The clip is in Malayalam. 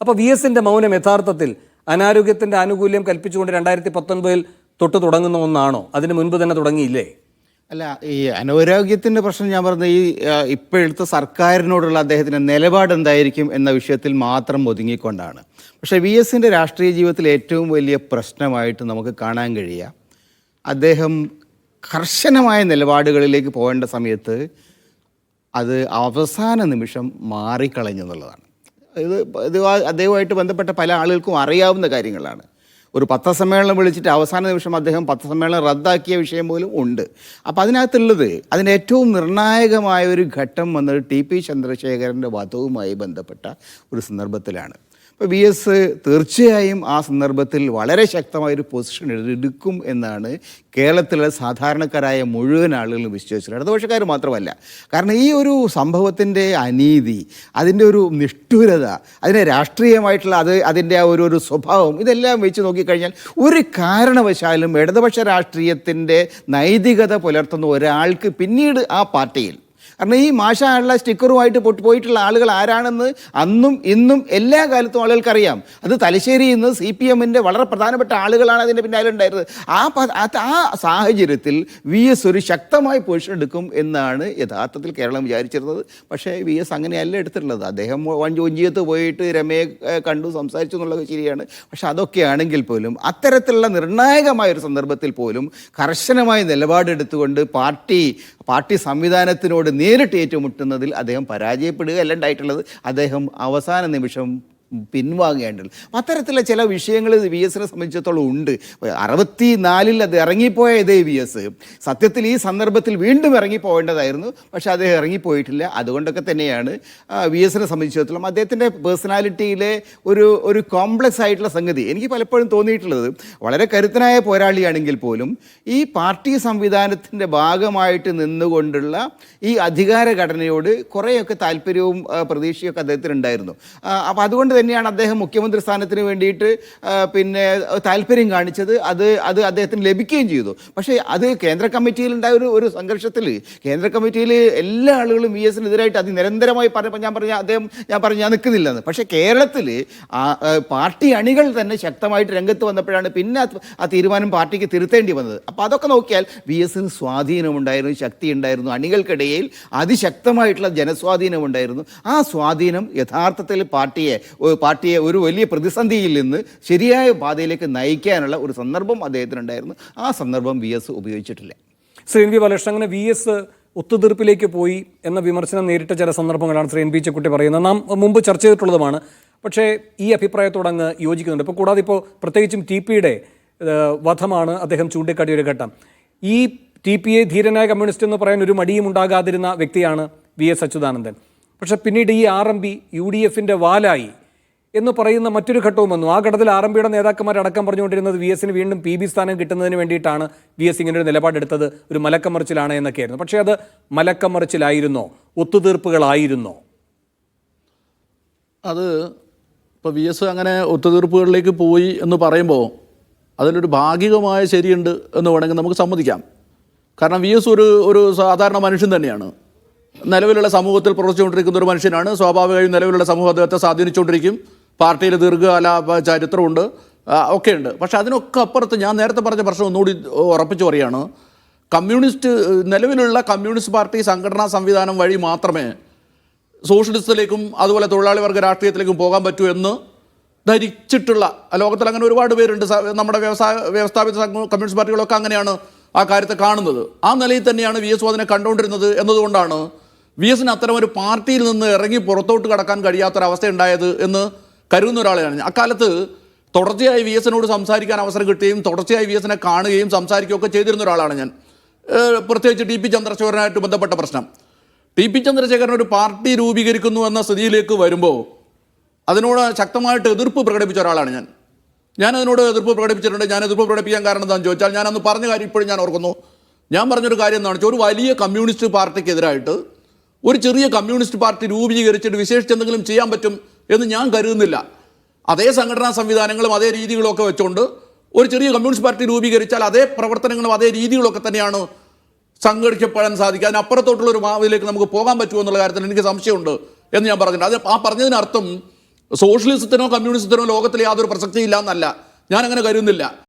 അപ്പോൾ വി എസിന്റെ മൗനം യഥാർത്ഥത്തിൽ അനാരോഗ്യത്തിന്റെ ആനുകൂല്യം കൽപ്പിച്ചുകൊണ്ട് രണ്ടായിരത്തി പത്തൊൻപതിൽ തൊട്ട് തുടങ്ങുന്ന ഒന്നാണോ? അതിന് മുൻപ് തന്നെ തുടങ്ങിയില്ലേ? അല്ല ഈ അനാരോഗ്യത്തിന്റെ പ്രശ്നം ഞാൻ പറഞ്ഞത് ഈ ഇപ്പോഴത്തെ സർക്കാരിനോടുള്ള അദ്ദേഹത്തിന്റെ നിലപാട് എന്തായിരിക്കും എന്ന വിഷയത്തിൽ മാത്രം ഒതുങ്ങിക്കൊണ്ടാണ്. പക്ഷേ വി എസിന്റെ രാഷ്ട്രീയ ജീവിതത്തിൽ ഏറ്റവും വലിയ പ്രശ്നമായിട്ട് നമുക്ക് കാണാൻ കഴിയുക. അദ്ദേഹം കർശനമായ നിലപാടുകളിലേക്ക് പോകേണ്ട സമയത്ത് അത് അവസാന നിമിഷം മാറിക്കളഞ്ഞു എന്നുള്ളതാണ്. ഇത് ഇത് അദ്ദേഹവുമായിട്ട് ബന്ധപ്പെട്ട പല ആളുകൾക്കും അറിയാവുന്ന കാര്യങ്ങളാണ്. ഒരു പത്രസമ്മേളനം വിളിച്ചിട്ട് അവസാന നിമിഷം അദ്ദേഹം പത്രസമ്മേളനം റദ്ദാക്കിയ വിഷയം പോലും ഉണ്ട്. അപ്പോൾ അതിനകത്തുള്ളത് അതിന്റെ ഏറ്റവും നിർണായകമായ ഒരു ഘട്ടം വന്നത് ടി പി ചന്ദ്രശേഖരന്റെ വധവുമായി ബന്ധപ്പെട്ട ഒരു സന്ദർഭത്തിലാണ്. ഇപ്പോൾ വി എസ് തീർച്ചയായും ആ സന്ദർഭത്തിൽ വളരെ ശക്തമായൊരു പൊസിഷൻ എടുക്കും എന്നാണ് കേരളത്തിലെ സാധാരണക്കാരായ മുഴുവൻ ആളുകളും വിശ്വസിച്ചത് ഇടതുപക്ഷക്കാർ മാത്രമല്ല. കാരണം ഈ ഒരു സംഭവത്തിന്റെ അനീതി അതിന്റെ ഒരു നിഷ്ഠുരത അതിനെ രാഷ്ട്രീയമായിട്ടുള്ള അത് അതിന്റെ ആ ഒരു ഒരു സ്വഭാവം ഇതെല്ലാം വെച്ച് നോക്കിക്കഴിഞ്ഞാൽ ഒരു കാരണവശാലും ഇടതുപക്ഷ രാഷ്ട്രീയത്തിന്റെ നൈതികത പുലർത്തുന്ന ഒരാൾക്ക് പിന്നീട് ആ പാർട്ടിയിൽ കാരണം ഈ മാഷായുള്ള സ്റ്റിക്കറുമായിട്ട് പോയിട്ടുള്ള ആളുകൾ ആരാണെന്ന് അന്നും ഇന്നും എല്ലാ കാലത്തും ആളുകൾക്കറിയാം. അത് തലശ്ശേരിയിൽ നിന്ന് സി പി എമ്മിന്റെ വളരെ പ്രധാനപ്പെട്ട ആളുകളാണ് അതിന്റെ പിന്നാലെ ഉണ്ടായിരുന്നത്. ആ ആ സാഹചര്യത്തിൽ വി എസ് ഒരു ശക്തമായ പൊസിഷൻ എടുക്കും എന്നാണ് യഥാർത്ഥത്തിൽ കേരളം വിചാരിച്ചിരുന്നത്. പക്ഷേ വി എസ് അങ്ങനെയല്ല എടുത്തിട്ടുള്ളത്. അദ്ദേഹം വഞ്ചിയത്ത് പോയിട്ട് രമയെ കണ്ടു സംസാരിച്ചു എന്നുള്ളത് ശരിയാണ്. പക്ഷെ അതൊക്കെയാണെങ്കിൽ പോലും അത്തരത്തിലുള്ള നിർണായകമായ ഒരു സന്ദർഭത്തിൽ പോലും കർശനമായ നിലപാടെടുത്തുകൊണ്ട് പാർട്ടി പാർട്ടി സംവിധാനത്തിനോട് നേരിട്ട് ഏറ്റുമുട്ടുന്നതിൽ അദ്ദേഹം പരാജയപ്പെടുകയല്ല ഉണ്ടായിട്ടുള്ളത്. അദ്ദേഹം അവസാന നിമിഷം പിൻവാങ്ങേണ്ടത്. അത്തരത്തിലുള്ള ചില വിഷയങ്ങൾ വി എസിനെ സംബന്ധിച്ചിടത്തോളം ഉണ്ട്. അറുപത്തി നാലിൽ അത് ഇറങ്ങിപ്പോയ ഇതേ വി എസ് സത്യത്തിൽ ഈ സന്ദർഭത്തിൽ വീണ്ടും ഇറങ്ങിപ്പോകേണ്ടതായിരുന്നു. പക്ഷേ അദ്ദേഹം ഇറങ്ങിപ്പോയിട്ടില്ല. അതുകൊണ്ടൊക്കെ തന്നെയാണ് വി എസിനെ സംബന്ധിച്ചിടത്തോളം അദ്ദേഹത്തിന്റെ പേഴ്സണാലിറ്റിയിലെ ഒരു ഒരു കോംപ്ലക്സ് ആയിട്ടുള്ള സംഗതി എനിക്ക് പലപ്പോഴും തോന്നിയിട്ടുള്ളത്. വളരെ കരുത്തനായ പോരാളിയാണെങ്കിൽ പോലും ഈ പാർട്ടി സംവിധാനത്തിന്റെ ഭാഗമായിട്ട് നിന്നുകൊണ്ടുള്ള ഈ അധികാര ഘടനയോട് കുറേയൊക്കെ താല്പര്യവും പ്രതീക്ഷയൊക്കെ അദ്ദേഹത്തിനുണ്ടായിരുന്നു. അപ്പോൾ അതുകൊണ്ട് തന്നെയാണ് അദ്ദേഹം മുഖ്യമന്ത്രി സ്ഥാനത്തിന് വേണ്ടിയിട്ട് പിന്നെ താല്പര്യം കാണിച്ചത്. അത് അത് അദ്ദേഹത്തിന് ലഭിക്കുകയും ചെയ്തു. പക്ഷേ അത് കേന്ദ്ര കമ്മിറ്റിയിൽ ഉണ്ടായ ഒരു ഒരു സംഘർഷത്തിൽ കേന്ദ്ര കമ്മിറ്റിയിൽ എല്ലാ ആളുകളും വി എസിനെതിരായിട്ട് അത് നിരന്തരമായി പറഞ്ഞപ്പോൾ ഞാൻ പറഞ്ഞ അദ്ദേഹം ഞാൻ പറഞ്ഞു ഞാൻ നിൽക്കുന്നില്ലെന്ന്. പക്ഷേ കേരളത്തിൽ പാർട്ടി അണികൾ തന്നെ ശക്തമായിട്ട് രംഗത്ത് വന്നപ്പോഴാണ് പിന്നെ ആ തീരുമാനം പാർട്ടിക്ക് തിരുത്തേണ്ടി വന്നത്. അപ്പോൾ അതൊക്കെ നോക്കിയാൽ വി എസിന് സ്വാധീനമുണ്ടായിരുന്നു ശക്തി ഉണ്ടായിരുന്നു അണികൾക്കിടയിൽ അതിശക്തമായിട്ടുള്ള ജനസ്വാധീനം ഉണ്ടായിരുന്നു ആ സ്വാധീനം യഥാർത്ഥത്തിൽ പാർട്ടിയെ പാർട്ടിയെ ഒരു വലിയ പ്രതിസന്ധിയിൽ നിന്ന് ശരിയായ പാതയിലേക്ക് നയിക്കാനുള്ള ഒരു സന്ദർഭം അദ്ദേഹത്തിനുണ്ടായിരുന്നു. ആ സന്ദർഭം വി എസ് ഉപയോഗിച്ചിട്ടില്ല. ശ്രീ എൻ വി ബാലകൃഷ്ണൻ അങ്ങനെ വി എസ് ഒത്തുതീർപ്പിലേക്ക് പോയി എന്ന വിമർശനം നേരിട്ട ചില സന്ദർഭങ്ങളാണ് ശ്രീ എൻ പി ചെക്കുട്ടി പറയുന്നത്. നാം മുമ്പ് ചർച്ച ചെയ്തിട്ടുള്ളതുമാണ്. പക്ഷേ ഈ അഭിപ്രായത്തോട് അങ്ങ് യോജിക്കുന്നുണ്ട്. ഇപ്പോൾ കൂടാതെ ഇപ്പോൾ പ്രത്യേകിച്ചും ടി പിയുടെ വധമാണ് അദ്ദേഹം ചൂണ്ടിക്കാട്ടിയ ഒരു ഘട്ടം. ഈ ടി പി എ ധീരനായ കമ്മ്യൂണിസ്റ്റ് എന്ന് പറയാൻ ഒരു മടിയും ഉണ്ടാകാതിരുന്ന വ്യക്തിയാണ് വി എസ് അച്യുതാനന്ദൻ. പക്ഷേ പിന്നീട് ഈ R M P U D എഫിന്റെ വാലായി എന്ന് പറയുന്ന മറ്റൊരു ഘട്ടവും വന്നു. ആ ഘട്ടത്തിൽ ആർ എം പിയുടെ നേതാക്കന്മാരടക്കം പറഞ്ഞുകൊണ്ടിരുന്നത് വി എസിന് വീണ്ടും പി ബി സ്ഥാനം കിട്ടുന്നതിന് വേണ്ടിയിട്ടാണ് വി എസ് ഇങ്ങനെ ഒരു നിലപാടെടുത്തത്. ഒരു മലക്കമറിച്ചിലാണ് എന്നൊക്കെയായിരുന്നു. പക്ഷേ അത് മലക്കമറിച്ചിലായിരുന്നോ? ഒത്തുതീർപ്പുകളായിരുന്നോ? അത് ഇപ്പോൾ വി എസ് അങ്ങനെ ഒത്തുതീർപ്പുകളിലേക്ക് പോയി എന്ന് പറയുമ്പോൾ അതിലൊരു ഭാഗികമായ ശരിയുണ്ട് എന്ന് വേണമെങ്കിൽ നമുക്ക് സമ്മതിക്കാം. കാരണം വി എസ് ഒരു ഒരു സാധാരണ മനുഷ്യൻ തന്നെയാണ്. നിലവിലുള്ള സമൂഹത്തിൽ പ്രവർത്തിച്ചുകൊണ്ടിരിക്കുന്ന ഒരു മനുഷ്യനാണ്. സ്വാഭാവികമായും നിലവിലുള്ള സമൂഹം അദ്ദേഹത്തെ സ്വാധീനിച്ചുകൊണ്ടിരിക്കും. പാർട്ടിയിൽ ദീർഘകാല ചരിത്രമുണ്ട്. ഒക്കെ ഒക്കെയുണ്ട്. പക്ഷേ അതിനൊക്കെ അപ്പുറത്ത് ഞാൻ നേരത്തെ പറഞ്ഞ പ്രശ്നം ഒന്നുകൂടി ഉറപ്പിച്ചു പറയുകയാണ്. കമ്മ്യൂണിസ്റ്റ് നിലവിലുള്ള കമ്മ്യൂണിസ്റ്റ് പാർട്ടി സംഘടനാ സംവിധാനം വഴി മാത്രമേ സോഷ്യലിസത്തിലേക്കും അതുപോലെ തൊഴിലാളി വർഗ രാഷ്ട്രീയത്തിലേക്കും പോകാൻ പറ്റൂ എന്ന് ധരിച്ചിട്ടുള്ള ലോകത്തിൽ അങ്ങനെ ഒരുപാട് പേരുണ്ട്. നമ്മുടെ വ്യവസായ വ്യവസ്ഥാപിത കമ്മ്യൂണിസ്റ്റ് പാർട്ടികളൊക്കെ അങ്ങനെയാണ് ആ കാര്യത്തെ കാണുന്നത്. ആ നിലയിൽ തന്നെയാണ് വി എസ് അതിനെ കണ്ടുകൊണ്ടിരുന്നത് എന്നതുകൊണ്ടാണ് വി എസിന് അത്തരം ഒരു പാർട്ടിയിൽ നിന്ന് ഇറങ്ങി പുറത്തോട്ട് കടക്കാൻ കഴിയാത്തൊരവസ്ഥ ഉണ്ടായത് എന്ന് കരുതുന്ന ഒരാളെയാണ്. അക്കാലത്ത് തുടർച്ചയായി വി എസിനോട് സംസാരിക്കാൻ അവസരം കിട്ടുകയും തുടർച്ചയായി വി എസിനെ കാണുകയും സംസാരിക്കുകയും ഒക്കെ ചെയ്തിരുന്ന ഒരാളാണ് ഞാൻ. പ്രത്യേകിച്ച് ടി പി ചന്ദ്രശേഖരനായിട്ട് ബന്ധപ്പെട്ട പ്രശ്നം. ടി പി ചന്ദ്രശേഖരൻ ഒരു പാർട്ടി രൂപീകരിക്കുന്നു എന്ന സ്ഥിതിയിലേക്ക് വരുമ്പോൾ അതിനോട് ശക്തമായിട്ട് എതിർപ്പ് പ്രകടിപ്പിച്ച ഒരാളാണ് ഞാൻ. ഞാൻ അതിനോട് എതിർപ്പ് പ്രകടിപ്പിച്ചിട്ടുണ്ട്. ഞാൻ എതിർപ്പ് പ്രകടിപ്പിക്കാൻ കാരണം എന്താണെന്ന് ചോദിച്ചാൽ ഞാൻ അന്ന് പറഞ്ഞ കാര്യം ഇപ്പോഴും ഞാൻ ഓർക്കുന്നു. ഞാൻ പറഞ്ഞൊരു കാര്യം എന്താണെന്ന് വെച്ചാൽ ഒരു വലിയ കമ്മ്യൂണിസ്റ്റ് പാർട്ടിക്കെതിരായിട്ട് ഒരു ചെറിയ കമ്മ്യൂണിസ്റ്റ് പാർട്ടി രൂപീകരിച്ചിട്ട് വിശേഷിച്ച് എന്തെങ്കിലും ചെയ്യാൻ പറ്റും എന്ന് ഞാൻ കരുതുന്നില്ല. അതേ സംഘടനാ സംവിധാനങ്ങളും അതേ രീതികളൊക്കെ വെച്ചുകൊണ്ട് ഒരു ചെറിയ കമ്മ്യൂണിസ്റ്റ് പാർട്ടി രൂപീകരിച്ചാൽ അതേ പ്രവർത്തനങ്ങളും അതേ രീതികളൊക്കെ തന്നെയാണ് സംഘടിക്കപ്പെടാൻ സാധിക്കുക. അതിനപ്പുറത്തോട്ടുള്ള ഒരു മാവിലേക്ക് നമുക്ക് പോകാൻ പറ്റുമോ എന്നുള്ള കാര്യത്തിൽ എനിക്ക് സംശയമുണ്ട് എന്ന് ഞാൻ പറഞ്ഞിട്ടുണ്ട്. അത് ആ പറഞ്ഞതിനർത്ഥം സോഷ്യലിസത്തിനോ കമ്മ്യൂണിസത്തിനോ ലോകത്തിൽ യാതൊരു പ്രസക്തിയില്ല എന്നല്ല. ഞാൻ അങ്ങനെ കരുതുന്നില്ല.